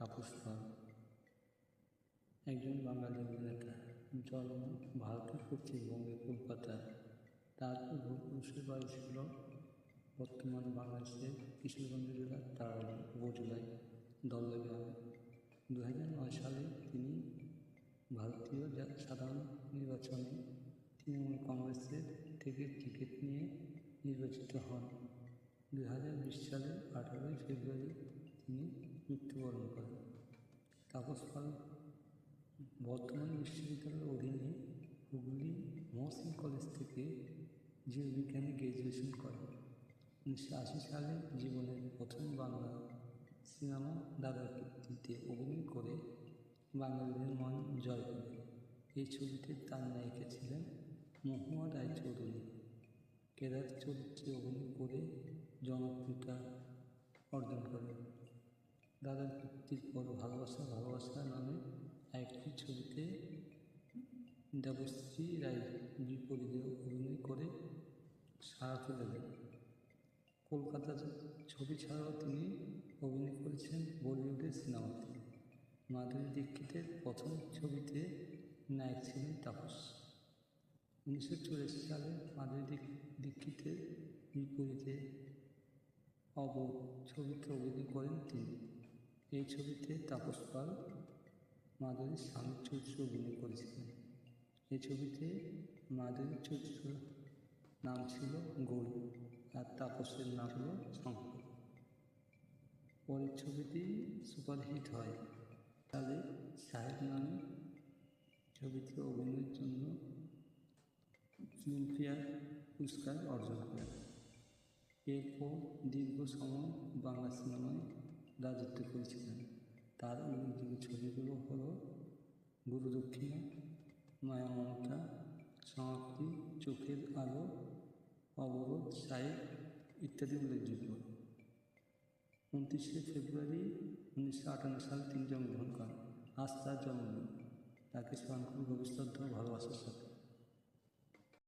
তাপস পাল একজন বাঙালি অভিনেতা জন্ম ভারতের পশ্চিমবঙ্গের কলকাতায় তার পূর্বপুরুষের বাড়ি ছিল বর্তমান বাংলাদেশের কিশোরগঞ্জ জেলার তারাবাড়ি উপজেলায় দলে গ্রামে। দু হাজার নয় সালে তিনি ভারতীয় সাধারণ নির্বাচনে তৃণমূল কংগ্রেসের থেকে টিকিট নিয়ে নির্বাচিত হন। দু হাজার সালের আঠারোই ফেব্রুয়ারি তিনি মৃত্যুবরণ করেন তাপস পাল বর্তমান বিশ্ববিদ্যালয়ের অধীনে হুগলি মহসিন কলেজ থেকে জীববিজ্ঞানে গ্র্যাজুয়েশন করেন। উনিশশো আশি সালে জীবনের প্রথম বাংলা সিনেমা দাদার কীর্তিতে অভিনয় করে বাঙালিদের মন জয় করে। এই ছবিতে তার নায়িকা ছিলেন মহুয়া রায়চৌধুরী। কেদার চরিত্রে অভিনয় করে জনপ্রিয়তা অর্জন দাদার কীর্তির পর ভালোবাসা ভালোবাসা নামে একটি ছবিতে দেবশ্রী রায় বিপরীতে অভিনয় করে সারা ফেলে দেন। কলকাতার ছবি ছাড়াও তিনি অভিনয় করেছেন বলিউডের সিনেমাতে। মাধুরী দীক্ষিতের প্রথম ছবিতে নায়ক ছিলেন তাপস। উনিশশো চুরাশি সালে মাধুরী দীক- দীক্ষিতের বিপরীতে অব ছবিতে অভিনয় করেন তিনি। এই ছবিতে তাপস পাল মাধুরীর স্বামীর চরিত্রে অভিনয় করেছিলেন। এই ছবিতে মাধুরীর চরিত্র নাম ছিল গৌরী আর তাপসের নাম হল শঙ্কর। পরের ছবিটি সুপারহিট হয়। তাহলে সাহেব নামে ছবিতে অভিনয়ের জন্য ফিল্মফেয়ার পুরস্কার অর্জন করেন। এরপর দীর্ঘ সময় বাংলা সিনেমায় রাজত্ব করেছিলেন। তার উল্লেখযোগ্য ছবিগুলো হলো গুরুদক্ষিণা মায়া মমতা, সমাপ্তি, চোখের আলো, অবরোধ সাহেব ইত্যাদি উল্লেখযোগ্য। উনত্রিশে ফেব্রুয়ারি উনিশশো আটান্ন সালে তিনি জন্মগ্রহণ করেন। আজ তার জন্মদিন। তাকে স্মরণ করি ভবিষ্যৎ ভালোবাসার সাথে।